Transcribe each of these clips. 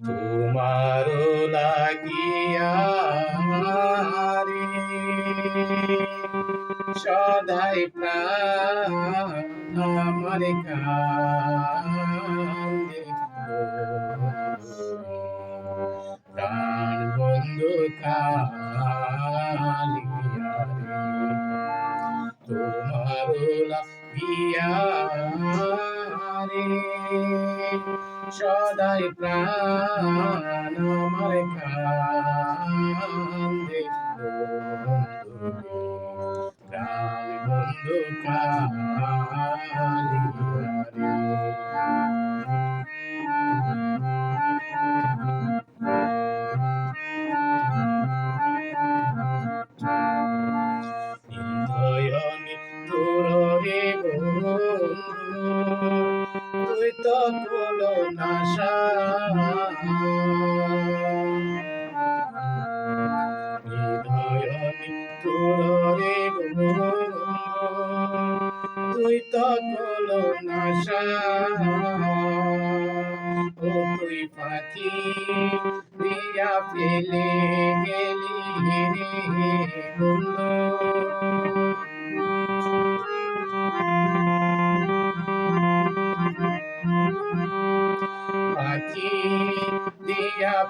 তোমার লাগিয়া সদাই প্রাণ আমার প্রাণ বন্ধু কালিয়া তোমার লাগিয়া সদাই প্রাণ আমার কান্দে। প্রাণ বন্ধু হৃদয়নি বন্ধু তুই তো তুই তো নাশা পাখি দিয়া ফেলে গেলি রে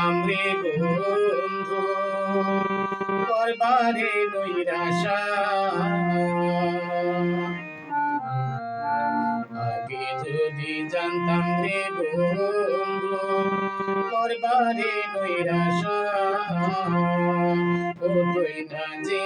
জানতাম রে বন্ধু করবারে নৈরাশা। আগে যদি জানতাম রে বন্ধু করবারে নৈরাশা। ও তুই না যে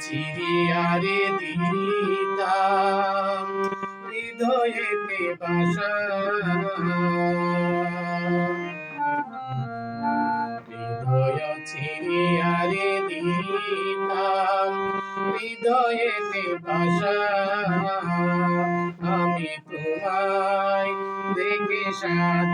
চিরিয়ারে দিতাম হৃদয়েতে বাসা। হৃদয় চিরিয়ারে দিতাম হৃদয়েতে বাসা। আমি তোমায় দেখে সাদ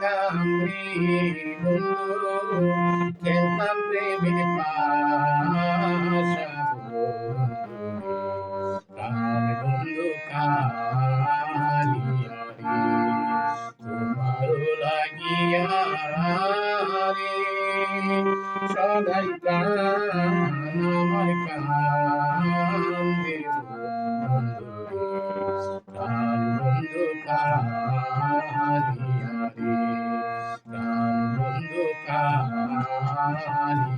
মিটাইতাম রে বন্ধু খেলতাম প্রেমের পাশা প্রাণ বন্ধু কালিয়া তোমার লাগিয়া রে সদাই প্রাণ আমার কান্দে বন্ধু প্রাণ বন্ধু কালিয়া রে